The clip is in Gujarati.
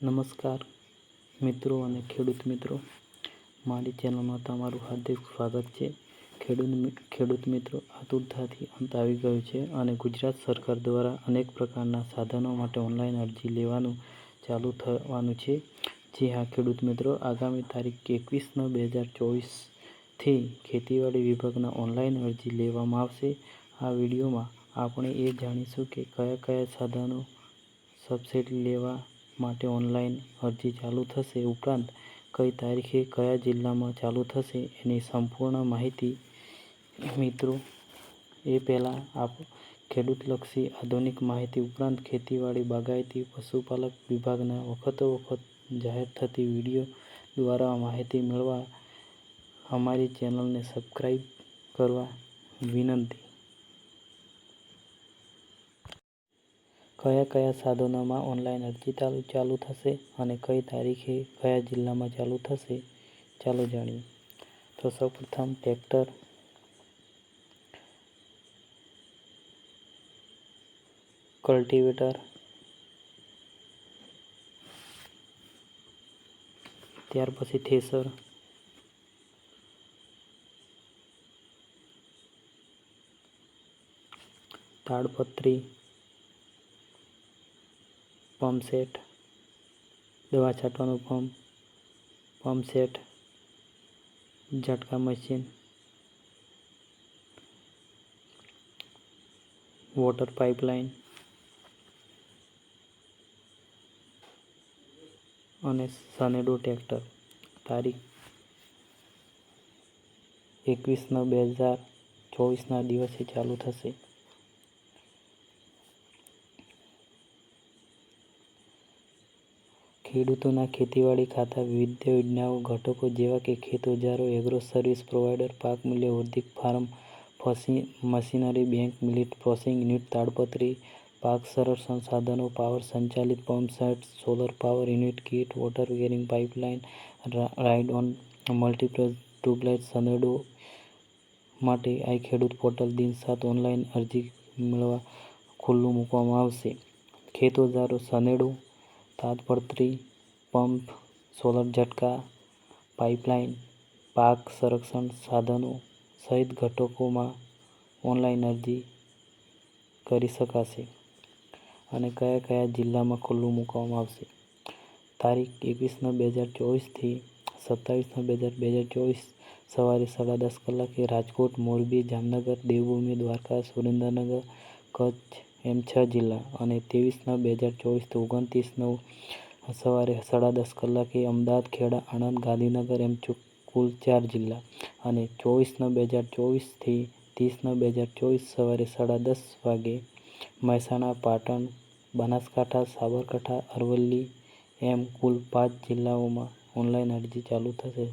નમસ્કાર, મિત્રો અને ખેડૂત મિત્રો. મારી ચેનલમાં તમારું હાર્દિક સ્વાગત છે. ખેડૂત ખેડૂત મિત્રો, આતુરતાથી અંત આવી ગયું છે અને ગુજરાત સરકાર દ્વારા અનેક પ્રકારના સાધનો માટે ઓનલાઈન અરજી લેવાનું ચાલુ થવાનું છે. જી હા, ખેડૂત મિત્રો, આગામી તારીખ એકવીસ નવ બે હજાર ચોવીસથી ખેતીવાડી વિભાગના ઓનલાઈન અરજી લેવામાં આવશે. આ વિડીયોમાં આપણે એ જાણીશું કે કયા કયા સાધનો સબસિડી લેવા માટે ઓનલાઈન અરજી ચાલુ થશે ઉપરાંત કઈ તારીખે કયા જિલ્લામાં ચાલુ થશે એની સંપૂર્ણ માહિતી મિત્રો એ પહેલાં આપ ખેડૂતલક્ષી આધુનિક માહિતી ઉપરાંત ખેતીવાડી, બાગાયતી, પશુપાલક વિભાગના વખતો વખત જાહેર થતી વીડિયો દ્વારા માહિતી મેળવવા અમારી ચેનલને સબસ્ક્રાઈબ કરવા વિનંતી. કયા કયા સાધનોમાં ઓનલાઈન અરજી ચાલુ થશે અને કઈ તારીખે કયા જિલ્લામાં ચાલુ થશે? ચાલો જાણીએ. તો સૌપ્રથમ ટ્રેક્ટર કલ્ટિવેટર. ત્યાર પછી થેસર. તાડપત્રી. પંપ સેટ, દવા છાંટવાનું પંપ પંપ સેટ, ઝટકા મશીન, વોટર પાઇપલાઇન અને સનેડો ટ્રેક્ટર. તારીખ એકવીસ નવ બે હજાર ચોવીસના દિવસે ચાલુ થશે. ખેડૂતોના ખેતીવાડી ખાતા વિવિધ યોજનાઓ ઘટકો જેવા કે ખેત ઓજારો એગ્રો સર્વિસ પ્રોવાઇડર પાક મૂલ્ય વર્ધિત farm machinery, bank, millet processing unit, તાડપત્રી, પાક સરળ સાધનો પાવર સંચાલિત pump set, solar power unit kit, water varying pipeline ride on multipurpose tubelight Sanedo માટે આઈ ખેડૂત પોર્ટલ દિન સાત ઓનલાઈન અરજી મેળવવા ખુલ્લું મૂકવામાં આવશે. ખેત ઓજારો સનેડો તાડપત્રી પંપ, સોલર ઝટકા, પાઇપલાઇન, પાક સંરક્ષણ સાધનો સહિત ઘટકોમાં ઓનલાઈન અરજી કરી શકાશે અને કયા કયા જિલ્લામાં ખુલ્લું મૂકવામાં આવશે? તારીખ એકવીસ નવ બે હજાર ચોવીસથી સત્તાવીસ નવ બે હજાર બે હજાર ચોવીસ સવારે સાડા દસ કલાકે રાજકોટ, મોરબી, જામનગર, દેવભૂમિ, દ્વારકા, સુરેન્દ્રનગર, કચ્છ એમ છ જિલ્લા અને ત્રેવીસ નવ બે હજાર ચોવીસથી ઓગણત્રીસ નવ સવારે સાડા દસ કલાકે અમદાવાદ, ખેડા, આણંદ, ગાંધીનગર એમ કુલ ચાર જિલ્લા અને ચોવીસ નવ બે હજાર ચોવીસથી ત્રીસ નવ બે હજાર ચોવીસ સવારે સાડા દસ વાગે મહેસાણા, પાટણ, બનાસકાંઠા, સાબરકાંઠા, અરવલ્લી એમ કુલ પાંચ જિલ્લાઓમાં ઓનલાઈન અરજી ચાલુ થશે.